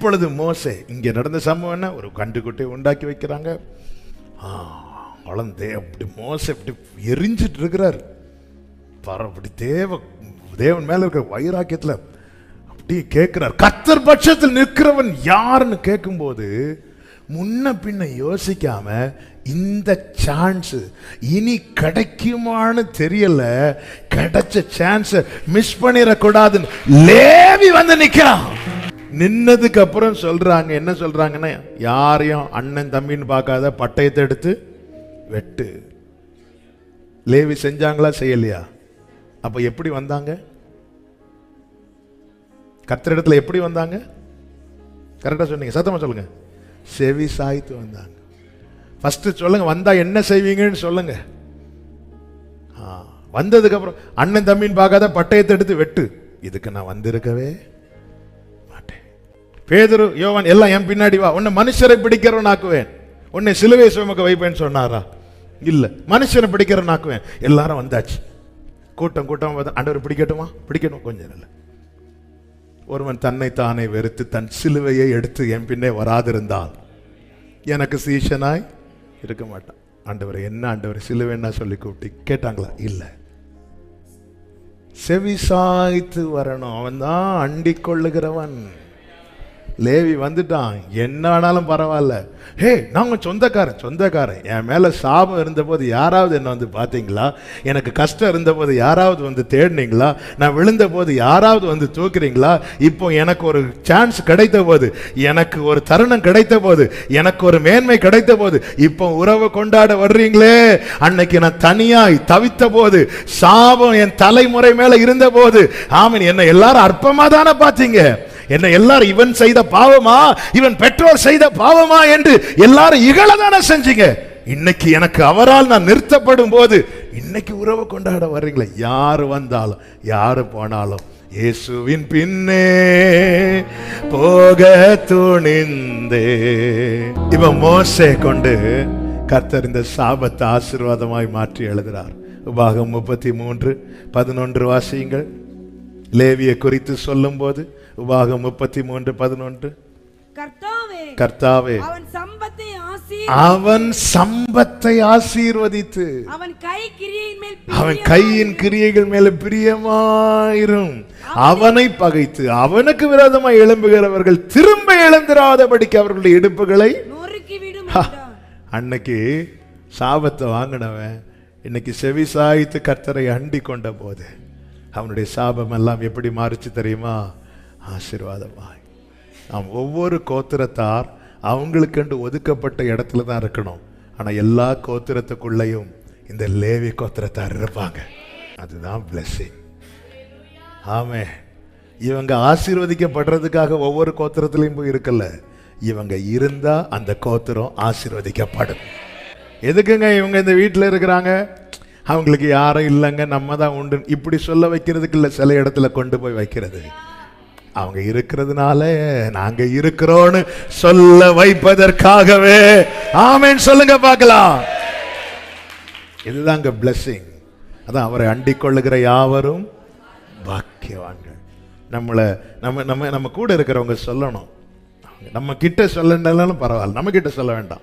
இப்பொழுது மோசே இங்கே நடந்த சம்பவம் என்ன? ஒரு கண்டுக்குட்டியை உண்டாக்கி வைக்கிறாங்க. ஆ, குழந்தை அப்படி மோசை இப்படி எரிஞ்சிட்டு இருக்கிறார். பர அப்படி தேவ தேவன் மேலே இருக்கிற வைராக்கியத்தில் அப்படியே கேட்கிறார். கத்தர் பட்சத்தில் நிற்கிறவன் யாருன்னு கேட்கும்போது முன்ன பின்ன யோசிக்காம இந்த சான்ஸ் இனி கிடைக்குமான்னு தெரியல. கிடைச்ச சான்ஸ் மிஸ் பண்ணிடக்கூடாதுன்னு லேவி வந்து நிற்கிறான் நின்னதுக்கு அப்புறம் சொல்றாங்க என்ன சொல்றாங்கன்னா யாரையும் அண்ணன் தம்பின்னு பார்க்காத பட்டயத்தை எடுத்து வெட்டு. லேவி செஞ்சாங்களா செய்யலையா? அப்ப எப்படி வந்தாங்க? கர்த்தரிடத்துல எப்படி வந்தாங்க? கரெக்டா சொன்னீங்க சத்தமா சொல்லுங்க. செவி சாய்த்து வந்தாங்க. ஃபஸ்ட்டு சொல்லுங்க வந்தா என்ன செய்வீங்கன்னு சொல்லுங்க. வந்ததுக்கப்புறம் வந்ததுக்கு அப்புறம் அண்ணன் தம்பின்னு பார்க்காத பட்டயத்தை எடுத்து வெட்டு. இதுக்கு நான் வந்திருக்கவே பேதரு யோவான் எல்லாம் என் பின்னாடி வா. உன்னை மனுஷரை பிடிக்கிறவன் ஆக்குவேன் உன்னை சிலுவை சுமக்க வைப்பேன்னு சொன்னாரா? இல்லை. மனுஷனை பிடிக்கிறவன் ஆக்குவேன் எல்லாரும் வந்தாச்சு. கூட்டம் கூட்டம். பார்த்தா ஆண்டவர் பிடிக்கட்டுமா? பிடிக்கணும். கொஞ்சம் இல்லை ஒருவன் தன்னை தானே வெறுத்து தன் சிலுவையை எடுத்து என் பின்னே வராதிருந்தால் எனக்கு சீஷனாய் இருக்க மாட்டான். ஆண்டவர் என்ன ஆண்டவர்? சிலுவைன்னா சொல்லி கூப்பிட்டு கேட்டாங்களா? இல்லை. செவி சாய்த்து வரணும். அவன் தான் அண்டிக் கொள்ளுகிறவன். லேவி வந்துட்டான். என்ன ஆனாலும் பரவாயில்ல. ஹே நாங்கள் சொந்தக்காரன் சொந்தக்காரன். என் மேலே சாபம் இருந்தபோது யாராவது என்ன வந்து பார்த்தீங்களா? எனக்கு கஷ்டம் இருந்தபோது யாராவது வந்து தேடினீங்களா? நான் விழுந்த போது யாராவது வந்து தூக்குறீங்களா? இப்போ எனக்கு ஒரு சான்ஸ் கிடைத்த போது எனக்கு ஒரு தருணம் கிடைத்த போது எனக்கு ஒரு மேன்மை கிடைத்த போது இப்போ உறவு கொண்டாட வர்றீங்களே? அன்னைக்கு நான் தனியாய் தவித்த போது சாபம் என் தலைமுறை மேலே இருந்த போது ஆமீன் என்ன எல்லாரும் அற்பமாக தானே பார்த்தீங்க. என்ன எல்லாரும் இவன் செய்த பாவமா? இவன் பெற்றோர் செய்த பாவமா என்று எல்லாரும் இகழதான செஞ்சீங்க. இன்னைக்கு எனக்கு அவரால் நான் நிறுத்தப்படும் போது இன்னைக்கு உறவு கொண்டாட வர்றீங்களே. யாரு வந்தாலும் யாரு போனாலும் இயேசுவின் பின்னே போக துணிந்தே. இவன் மோசை கொண்டு கர்த்தர் இந்த சாபத்தை ஆசீர்வாதமாய் மாற்றி எழுதுகிறார் உபாகம் முப்பத்தி மூன்று பதினொன்று வாசியுங்கள். லேவியை குறித்து சொல்லும்போது உபாகம் முப்பத்தி மூன்று பதினொன்று. கர்த்தாவே கர்த்தாவே அவன் சம்பத்தை ஆசி அவன் சம்பத்தை ஆசீர்வதித்து அவன் கை கிரியின் மேல் அவன் பிரியமாய் கையின் கிரியைகள் மேல பிரியமாயிரும். அவனை பகைத்து அவனுக்கு விரோதமாய் எழும்புகிறவர்கள் திரும்ப எழுந்திராதபடிக்கு அவர்களுடைய இடுப்புகளை. அன்னைக்கு சாபத்தை வாங்கினவன் இன்னைக்கு செவி சாய்த்து கர்த்தரை அண்டி கொண்ட போது அவனுடைய சாபம் எல்லாம் எப்படி மாறிச்சு தெரியுமா? ஆசீர்வாதமாய். நாம் ஒவ்வொரு கோத்திரத்தார் அவங்களுக்கென்று ஒதுக்கப்பட்ட இடத்துல தான் இருக்கணும். ஆனால் எல்லா கோத்திரத்துக்குள்ளேயும் இந்த லேவி கோத்திரத்தார் இருப்பாங்க. அதுதான் blessing. ஆமே. இவங்க ஆசீர்வதிக்கப்படுறதுக்காக ஒவ்வொரு கோத்திரத்துலேயும் போய் இருக்கல. இவங்க இருந்தால் அந்த கோத்திரம் ஆசீர்வதிக்கப்படும். எதுக்குங்க இவங்க இந்த வீட்டில் இருக்கிறாங்க? அவங்களுக்கு யாரும் இல்லைங்க நம்ம தான் உண்டு. இப்படி சொல்ல வைக்கிறதுக்கு இல்லை சில இடத்துல கொண்டு போய் வைக்கிறது. அவங்க இருக்கிறதுனால நாங்க இருக்கிறோன்னு சொல்ல வைப்பதற்காகவே. ஆமென் சொல்லுங்க பார்க்கலாம். இதுதாங்க பிளஸ்ஸிங் அதான் அவரை அண்டிக் கொள்ளுகிற யாவரும் பாக்கியவான்கள். நம்மளை நம்ம நம்ம நம்ம கூட இருக்கிறவங்க சொல்லணும். நம்ம கிட்ட சொல்லனாலும் பரவாயில்ல நம்ம கிட்ட சொல்ல வேண்டாம்.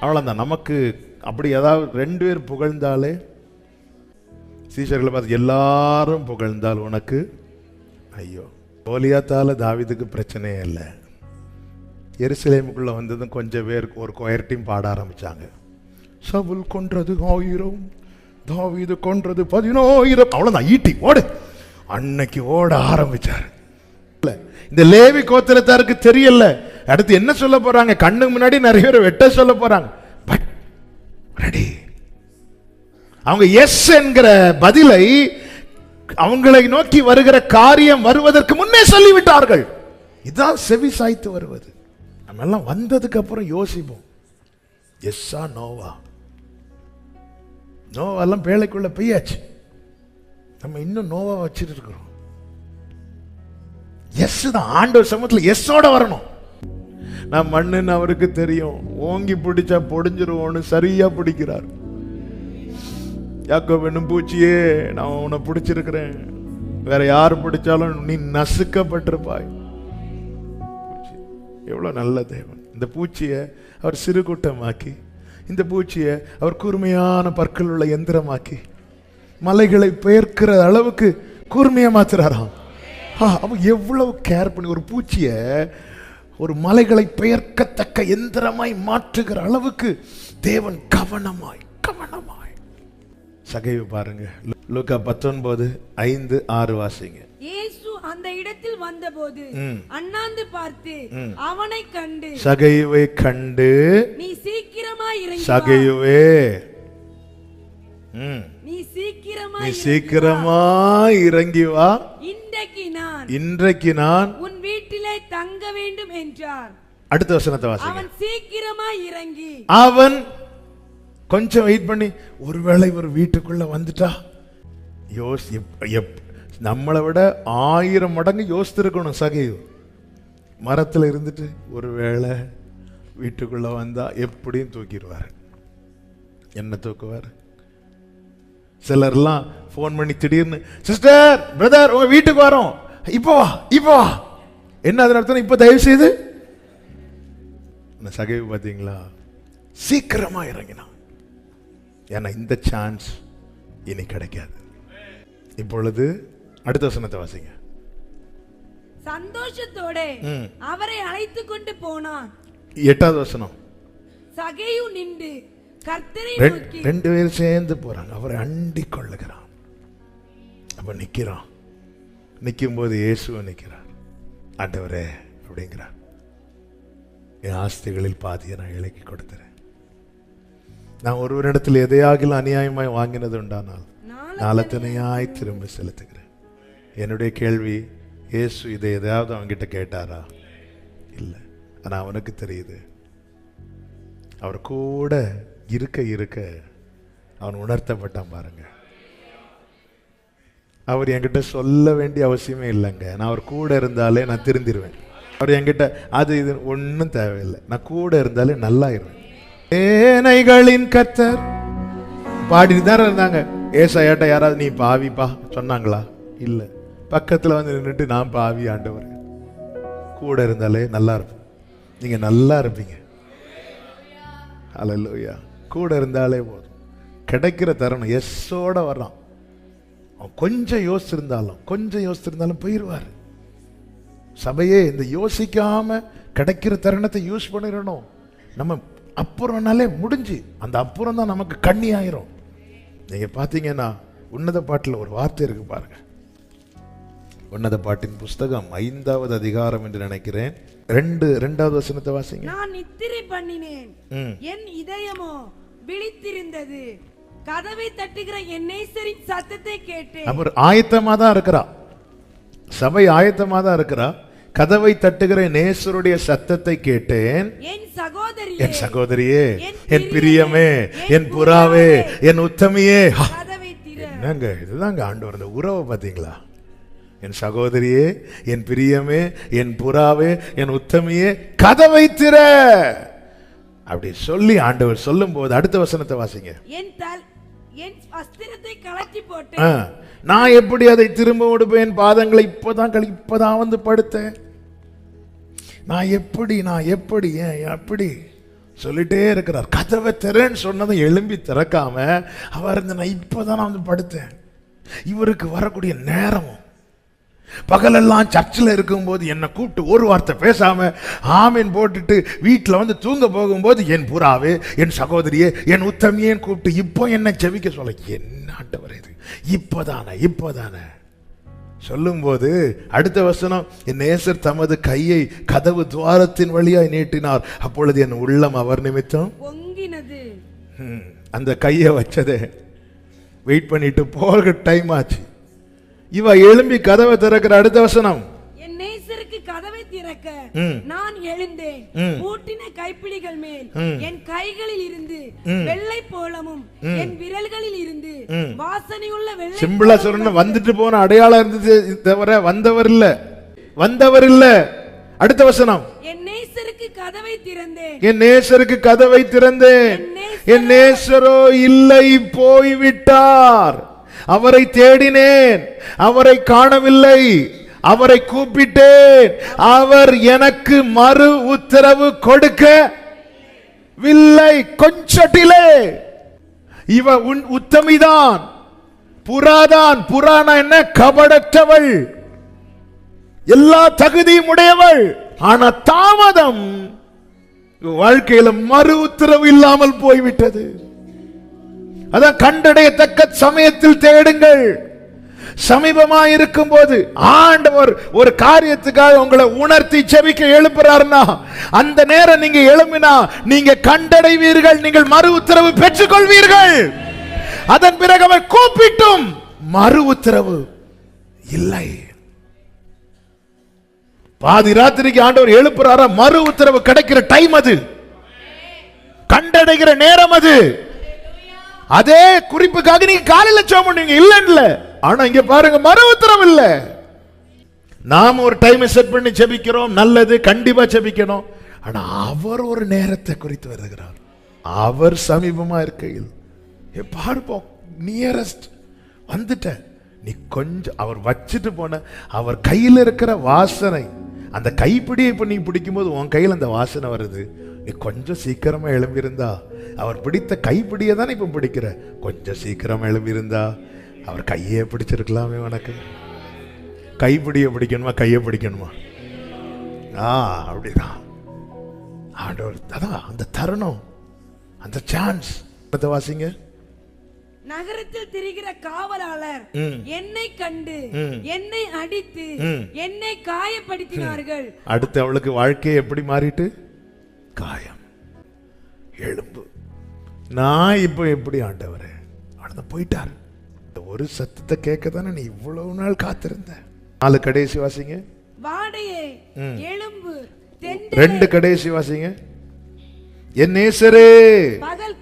அவ்வளோதான் நமக்கு அப்படி ஏதாவது ரெண்டு பேர் புகழ்ந்தாலே சீசர்களை பார்த்து எல்லாரும் புகழ்ந்தால் உனக்கு ஐயோ. கோலியாத்தால் தாவீதுக்கு பிரச்சனையே இல்லை. எருசலேமுக்குள்ள வந்ததும் கொஞ்சம் பேர் ஒரு கொயர் டீம் பாட ஆரம்பிச்சாங்க. சவுல் கொன்றது ஆயிரம் தாவிது கொன்றது பதினாயிரம். அவ்வளவுதான் ஈட்டி ஓடு. அன்னைக்கு ஓட ஆரம்பித்தார் இல்ல, இந்த லேவி கோத்திரத்தாருக்கு தெரியல? அடுத்து என்ன சொல்ல போறாங்க? கண்ணுக்கு முன்னாடி நிறைய பேர் வெட்ட சொல்ல போறாங்க. பட் ரெடி அவங்க எஸ் என்கிற பதிலை அவங்களை நோக்கி வருகிற காரியம் வருவதற்கு முன்னே சொல்லிவிட்டார்கள். இதான் செவி சாய்த்து வருவது. நம்ம எல்லாம் வந்ததுக்கு அப்புறம் யோசிப்போம். எஸ்ஸா நோவா? நோவெல்லாம் பேழைக்குள்ள பெய்யாச்சு நம்ம இன்னும் நோவா வச்சுட்டு இருக்கிறோம். எஸ் தான் ஆண்டவர் சமூகத்தில் எஸ்ஸோட வரணும். நான் மண்ணுன்னு அவருக்கு தெரியும். ஓங்கி பிடிச்சா பொடிஞ்சிருவோன்னு சரியா பிடிக்கிறார். யாக்கோ என்னும் பூச்சியே நான் உன்னை பிடிச்சிருக்கிறேன். வேற யார் பிடிச்சாலும் நீ நசுக்கப்பட்டிருப்பாய். எவ்வளோ நல்ல தேவன். இந்த பூச்சியை அவர் சிறு கூட்டமாக்கி இந்த பூச்சியை அவர் கூர்மையான பற்கள் உள்ள எந்திரமாக்கி மலைகளை பெயர்க்கிற அளவுக்கு கூர்மையாக மாத்துறாராம் ஆ, அவன் எவ்வளவு கேர் பண்ணி ஒரு பூச்சியை ஒரு மலைகளை பெயர்க்கத்தக்க எந்திரமாய் மாற்றுகிற அளவுக்கு தேவன் கவனமாய் கவனமாய் சகைவு பாருங்க. லூக்கா பத்தொன்பது ஐந்து ஆறு வாசிங்க. இயேசு அந்த இடத்தில் வந்தபோது. அண்ணாந்து பார்த்து அவனை கண்டு. சகைவை கண்டு நீ சீக்கிரமாய் இறங்கி வா. சகையுவே ம், நீ நீ இறங்கி வா. சீக்கிரமா இறங்கி வா இன்றைக்கு நான் இன்றைக்கு நான் உன் வீட்டிலே தங்க வேண்டும் என்றார். அடுத்த வசனத்தை வாசிங்க. அவன் சீக்கிரமாய் இறங்கி அவன் கொஞ்சம் வெயிட் பண்ணி ஒருவேளை ஒரு வீட்டுக்குள்ளே வந்துட்டா? யோஸ் எப்- எப்- நம்மளை விட ஆயிரம் மடங்கு யோசித்திருக்கணும் சகையு. மரத்தில் இருந்துட்டு ஒருவேளை வீட்டுக்குள்ளே வந்தால் எப்படியும் தூக்கிடுவார். என்ன தூக்குவார்? சிலர்லாம் ஃபோன் பண்ணி திடீர்னு சிஸ்டர் பிரதர் உங்கள் வீட்டுக்கு வரோம். இப்போ வா இப்போ வா. என்ன அதன் அர்த்தம் இப்போ தயவு செய்து? சகைவு பார்த்தீங்களா? சீக்கிரமா இறங்கினான். ஏன்னா இந்த சான்ஸ் இனி கிடைக்காது. இப்பொழுது அடுத்த வசனத்தை வாசிங்க. சந்தோஷத்தோட. அவரை அழைத்து கொண்டு போனான். எட்டாவது வசனம். சகையு நின்று கர்த்தரை ரெண்டு பேரும் சேர்ந்து போறாங்க. அவரை அண்டி கொள்ளுகிறான். அப்ப நிக்கிறான். நிற்கும் போது இயேசுவை நிற்கிறார் ஆண்டவரே அப்படிங்கிறார். என் ஆஸ்திகளில் பாதியை நான் இலக்கி கொடுத்துறேன். நான் ஒருவரிடத்தில் எதையாகிலும் அநியாயமாய் வாங்கினது உண்டானால் நாளத்தனையாய். திரும்ப செலுத்துகிறேன். என்னுடைய கேள்வி இயேசு இதை எதையாவது அவன்கிட்ட கேட்டாரா? இல்லை. ஆனா அவனுக்கு தெரியுது. அவர் கூட இருக்க இருக்க அவன் உணர்த்தப்பட்டான் பாருங்க. அவர் என்கிட்ட சொல்ல வேண்டிய அவசியமே இல்லைங்க. நான் அவர் கூட இருந்தாலே நான் திருந்திருவேன். அவர் என்கிட்ட அது இது ஒன்றும் தேவையில்லை. நான் கூட இருந்தாலே நல்லா இருவேன் ஏனைகளின் கத்தர். பாடிட்டு தான் இருந்தாங்க. ஏசாயாட்ட யாராவது நீ பாவிப்பா? சொன்னாங்களா? இல்லை. பக்கத்தில் வந்து நின்றுட்டு நான் பாவி ஆண்டவர். கூட இருந்தாலே நல்லா இருப்போம். நீங்க நல்லா இருப்பீங்க. அலல்லோயா கூட இருந்தாலே போதும். கிடைக்கிற தருணம் எஸ்ஸோட வர்றான். அவன் கொஞ்சம் யோசிச்சிருந்தாலும் கொஞ்சம் யோசிச்சிருந்தாலும் போயிடுவார் சபையே இந்த யோசிக்காம கிடைக்கிற தருணத்தை யூஸ் பண்ணிடணும். நம்ம அப்புறம்னாலே முடிஞ்சு. அந்த அப்புறம் தான் நமக்கு கண்ணி ஆயிரும் நீங்க பார்த்தீங்கன்னா உன்னத பாட்டில் ஒரு வார்த்தை இருக்கு பாருங்க. உன்னத பாட்டின் புஸ்தகம் ஐந்தாவது அதிகாரம் என்று நினைக்கிறேன். ரெண்டு ரெண்டாவது வசனத்தை வாசிங்க. நான் நித்திரை பண்ணினேன். என் இதயமோ விழித்திருந்தது. கதவை தட்டுகிற என் சத்தத்தை கேட்டேன். அவர் ஆயத்தமா தான் இருக்கிறா சபை ஆயத்தமா தான் இருக்கிறா கதவை தட்டுகிற நேசருடைய சத்தத்தை கேட்டேன். என் சகோதரி என் சகோதரியே என் பிரியமே என் புறாவே என் உத்தமியே. என்னங்க இதுதாங்க ஆண்டவர் இந்த உறவை பார்த்தீங்களா? என் சகோதரியே என் பிரியமே என் புறாவே என் உத்தமியே கதவை திற. அப்படி சொல்லி ஆண்டவர் சொல்லும்போது அடுத்த வசனத்தை வாசிங்க. என் நான் எப்படி அதை திரும்ப விடுவேன்? பாதங்களை இப்போதான் கழி இப்போதான் வந்து படுத்தேன். நான் எப்படி நான் எப்படி ஏன் எப்படி சொல்லிட்டே இருக்கிறார். கதவை திறன்னு சொன்னதை எழும்பி திறக்காம அவர் இருந்த நான் இப்போதான் நான் வந்து படுத்தேன். இவருக்கு வரக்கூடிய நேரமும் பகலெல்லாம் சர்ச்சில் இருக்கும்போது என்னை கூப்பிட்டு ஒரு வார்த்தை பேசாம ஆமீன் போட்டுட்டு வீட்டில் வந்து தூங்க போகும்போது என் புறாவே என் சகோதரியே என் உத்தமியேன்னு கூப்பிட்டு இப்போ என்ன ஜெபிக்க சொல்ல என்ன ஆண்டவர் இது? இப்போதானே இப்போதானே? சொல்லும்போது அடுத்த வசனம் என் நேசர் தமது கையை கதவு துவாரத்தின் வழியாய் நீட்டினார் அப்பொழுது என் உள்ளம் அவர் நிமித்தம் அந்த கையை வச்சதே. வெயிட் பண்ணிட்டு போக டைம் ஆச்சு. இவ எழும்பி கதவை திறக்கிற அடுத்த வசனம் என் நேசருக்கு கதவை திறக்க. நான் எழுந்தேன். பூட்டின கைப்பிடிகள் மேல். என் கைகளில் இருந்து. வெள்ளை போலமும் என் விரல்களில் இருந்து. வாசனையுள்ள வெள்ளை சிம்பிளா சொல்லணும் வந்துட்டு போன அடையாளம் இருந்தது தவிர வந்தவர் இல்ல வந்தவர் இல்ல அடுத்த வசனம் என் நேசருக்கு கதவை திறந்தேன் என் நேசருக்கு கதவை திறந்தேன் என் நேசரோ இல்லை போய்விட்டார் அவரை தேடினேன். அவரை காணவில்லை. அவரை கூப்பிட்டேன். அவர் எனக்கு மறு உத்தரவு கொடுக்க வில்லை. கொஞ்சட்டிலே. இவ உன் உத்தமிதான். புறாதான். புறானா என்ன? கபடற்றவள். எல்லா தகுதியும் உடையவள். ஆனா தாமதம். வாழ்க்கையில மறு உத்தரவு இல்லாமல் போய்விட்டது. அதான் கண்டடையத்தக்க சமயத்தில் தேடுங்கள். சமீபமா இருக்கும் போது ஆண்டவர் ஒரு காரியத்துக்காக உங்களை உணர்த்தி செபிக்க எழுப்புறாருன்னா அந்த நேரம் நீங்க எழும்பினா நீங்க கண்டடைவீர்கள் நீங்கள் மறு உத்தரவு பெற்றுக்கொள்வீர்கள். அதன் பிறகு அவர் கூப்பிட்டும் மறு உத்தரவு இல்லை. பாதி ராத்திரிக்கு ஆண்டவர் எழுப்புறாரா மறு உத்தரவு கிடைக்கிற டைம் அது. கண்டடைகிற நேரம் அது. அதே குறிப்புக்காக நீங்க காலையில சோம் பண்ணுவீங்க இல்லைன்னு ஆனா இங்க பாருங்க மறு உத்தரவு இல்ல. நாம ஒரு டைம் செட் பண்ணி செபிக்கிறோம் நல்லது கண்டிப்பா செபிக்கணும் ஆனா அவர் ஒரு நேரத்தை குறித்து வருகிறார். அவர் சமீபமா இருக்கையில் பார்ப்போம் நியரஸ்ட் வந்துட்ட நீ கொஞ்சம் அவர் வச்சுட்டு போன அவர் கையில் இருக்கிற வாசனை அந்த கைப்பிடியை இப்போ நீ பிடிக்கும்போது உன் கையில் அந்த வாசனை வருது. நீ கொஞ்சம் சீக்கிரமா எழும்பியிருந்தா. அவர் பிடித்த கைப்பிடியை தானே இப்ப பிடிக்கிற? கொஞ்சம் சீக்கிரமா எழும்பியிருந்தா. அவர் கையே பிடிச்சிருக்கலாமே உனக்கு. கைப்பிடியை பிடிக்கணுமா? கையை பிடிக்கணுமா? ஆ அப்படிதான். ஆண்டவர் அதான் அந்த தருணம் அந்த சான்ஸ் வாசிங்க. நகரத்தில் திரிகிற காவலாளர். என்னை கண்டு. என்னை அடித்து. என்னை காயப்படுத்தினார்கள். அடுத்து அவளுக்கு வாழ்க்கை எப்படி மாறிட்டு? காயம். எலும்பு நான் இப்போ எப்படி ஆண்டவரே? அடுத்த போயிட்டார். இந்த ஒரு சத்தத்தை கேட்க தானே நீ இவ்வளவு நாள் காத்திருந்த? நாலு கடைசி வாசிங்க. வாடையே. எலும்பு ரெண்டு கடைசி வாசிங்க. என் நேசரே பகல்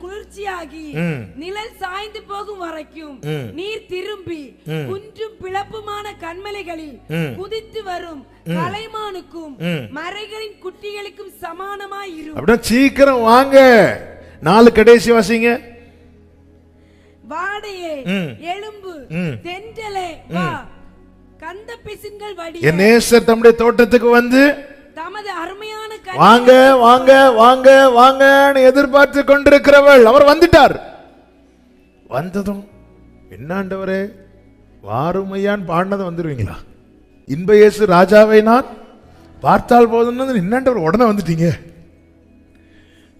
ம். நிழல் சாய்ந்து போகும் வரைக்கும். நீர் திரும்பி. குன்றும் பிளப்புமான கண்மலைகளில். குதித்து வரும் கலைமானுக்கும். மறைகளின் குட்டிகளுக்கும் சமானமாய் அப்படின்னா சீக்கிரம் வாங்க நாலு கடைசி வாசிங்க வாடையே. எலும்பு. தென்றலே வா கந்த பிசுங்கள் வடி நேசர் தம்முடைய தோட்டத்துக்கு வந்து வாங்க வாங்க வாங்க வாங்கன்னு எதிர்பார்த்து கொண்டிருக்கிறவள். அவர் வந்துட்டார். வந்ததும் என்னாண்டவரே வாருமையான் பாடினது வந்துருவீங்களா? இன்ப இயேசு ராஜாவை நான் பார்த்தால் போதும்னு என்னாண்டவர் உடனே வந்துட்டீங்க?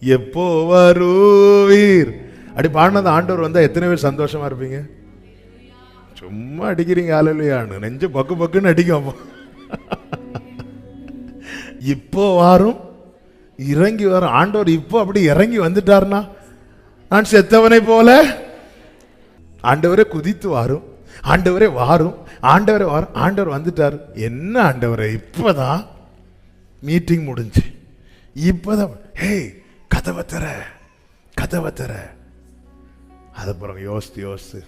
எப்போ வருவீர்? அப்படி பாடினது ஆண்டவர் வந்தா எத்தனை பேர் சந்தோஷமா இருப்பீங்க? சும்மா அடிக்கிறீங்க ஆளுலையான்னு நெஞ்சு பக்கு பக்குன்னு அடிக்கும் அப்போ. இப்போ வாரும் இறங்கி வரும். ஆண்டவர் இப்போ அப்படி இறங்கி வந்துட்டார்னா நான் செத்தவனை போல. ஆண்டவரே குதித்து வாரும். ஆண்டவரே வாரும். ஆண்டவரே வாரும். ஆண்டவர் வந்துட்டார். என்ன ஆண்டவரே இப்போதான் மீட்டிங் முடிஞ்சு. இப்போதான் ஹே கதவை தர கதவை தர அதுக்கப்புறம் யோசித்து யோசித்து.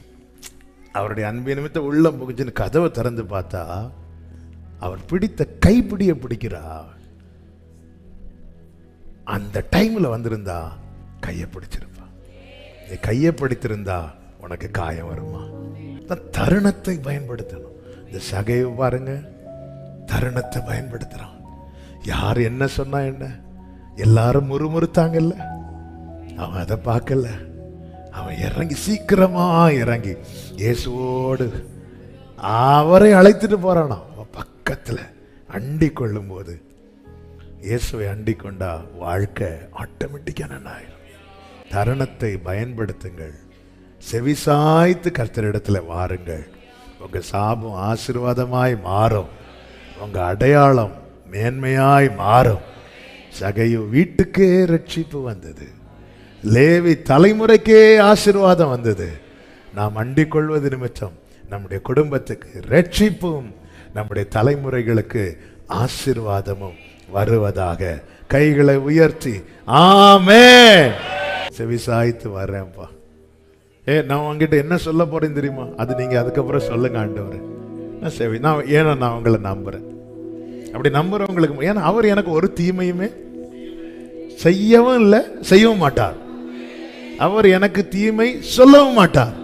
அவருடைய அன்பு நிமித்த உள்ளம் புகுச்சுன்னு கதவை திறந்து பார்த்தா அவர் பிடித்த கைப்பிடியை பிடிக்கிறா அந்த டைமில் வந்திருந்தா கையை பிடிச்சிருப்பா. நீ கையை பிடித்திருந்தா உனக்கு காயம் வருமா? அதான் தருணத்தை பயன்படுத்தணும். இந்த சகையை பாருங்க. தருணத்தை பயன்படுத்துகிறான் யார் என்ன சொன்னா என்ன? எல்லாரும் முறுமுறுத்தாங்கல்ல? அவன் அதை பார்க்கல. அவன் இறங்கி சீக்கிரமா இறங்கி இயேசுவோடு அவரை அழைத்துட்டு போறானா அவன் பக்கத்தில் அண்டி கொள்ளும் போது இயேசுவை அண்டிக்கொண்டா வாழ்க்கை ஆட்டோமேட்டிக்காக நன்னாயிரும் தருணத்தை பயன்படுத்துங்கள். செவிசாய்த்து கர்த்தரிடத்தில் வாருங்கள். உங்கள் சாபம் ஆசீர்வாதமாய் மாறும். உங்கள் அடையாளம் மேன்மையாய் மாறும். சகையு வீட்டுக்கே ரட்சிப்பு வந்தது. லேவி தலைமுறைக்கே ஆசீர்வாதம் வந்தது. நாம் அண்டிக் கொள்வது நிமித்தம் நம்முடைய குடும்பத்துக்கு ரட்சிப்பும் நம்முடைய தலைமுறைகளுக்கு ஆசீர்வாதமும். வருவதாக. கைகளை உயர்த்தி ஆமே செவிசாய்த்து வர்றேன்ப்பா. ஏ நான் உங்ககிட்ட என்ன சொல்ல போறேன் தெரியுமா? அது நீங்க அதுக்கப்புறம் சொல்லுங்க ஆண்டவர். நான் செவி நான் ஏன்னா நான் உங்களை நம்புறேன். அப்படி நம்புறவங்களுக்கு ஏன்னா அவர் எனக்கு ஒரு தீமையுமே செய்யவும் இல்லை செய்யவும் மாட்டார். அவர் எனக்கு தீமை சொல்லவும் மாட்டார்.